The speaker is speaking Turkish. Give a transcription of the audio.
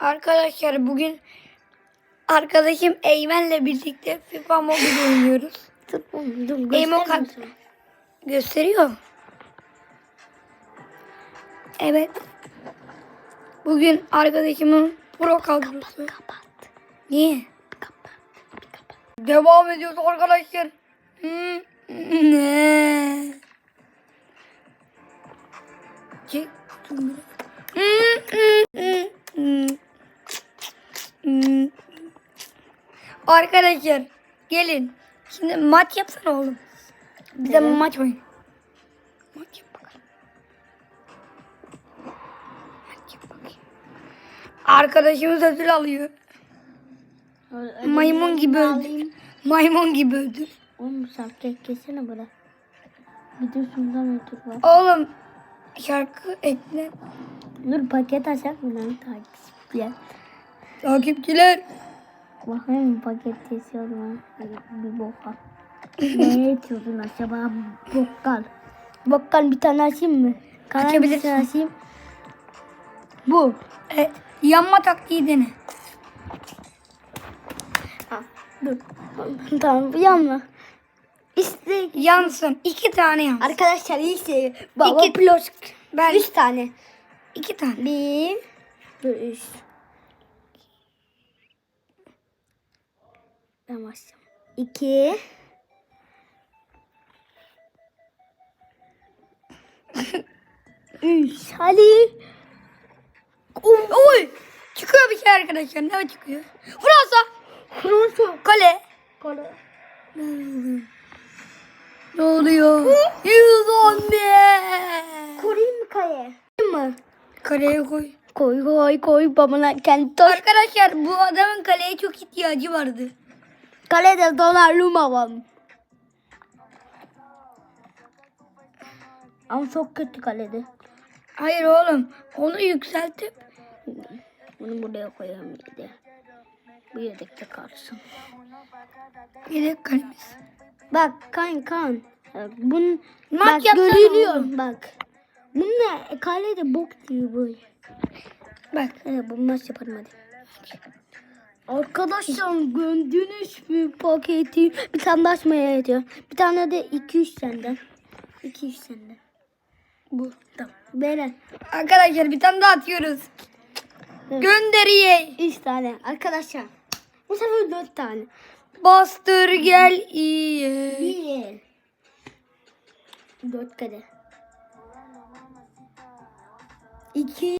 Arkadaşlar bugün arkadaşım Eymen'le birlikte FIFA Mobile oynuyoruz. Dur dur sana. Gösteriyor. Evet. Bugün arkadaşımın pro kadrosu. Kapat. Niye? Kapat. Kapat. Devam ediyoruz arkadaşlar. Hmm, Arkadaşlar gelin. Şimdi maç yapsana oğlum. Bir de maç oynayın. Maç yap bakalım. Maç yap bakayım. Arkadaşımız ödül alıyor. Öyle- Maymun gibi bir öldü. alayım. Maymun gibi ödül. Oğlum şarkı kesene bırak. Videosundan YouTube var. Oğlum şarkı ekle. Dur paket açacak mı lan takipçiler? Takipçiler. Bakayım paket kesiyorum ha. Bir boka. ne etiyordun acaba? Bokkal. Bokkal bir tane açayım mı? Açabilirsin. bir tane açayım. Bu. Evet. Yanma taktiği dene. Ha, dur. tamam bu yanma. İşte Yansın. iki tane yansın. arkadaşlar iyi şey. Baba İki- plus. Ben Üç tane. iki tane. Bir. Dur üç. Ben başlayayım. İki. üç. Hadi. Oy. Çıkıyor bir şey arkadaşlar. Ne çıkıyor? Fransa. Fransa. Kale. Kale. Ne oluyor? Yüz on Koruyayım mı kale? mı? Kaleye koy. Koy koy koy babana kendi taş. Arkadaşlar bu adamın kaleye çok ihtiyacı vardı. Kalede Donnarumma var. Ama çok kötü kalede. Hayır oğlum. Onu yükseltip Bunu buraya koyalım bir de. Bu yedekte kalsın. yedek kalemiz. Bak kan kan. Bunun bak görülüyor oğlum. bak. Bunun kalede bok diyor böyle. Bak. Evet bu maç yapalım hadi. Arkadaşlar gördünüz mü paketi? Bir tane de açmaya yetiyor. Bir tane de 2-3 senden. 2-3 senden. Bu. Tamam. Beren. Arkadaşlar bir tane daha atıyoruz. Evet. Gönderiye. 3 tane. Arkadaşlar. Bu sefer 4 tane. Bastır gel iyi. 1 4 kare. 2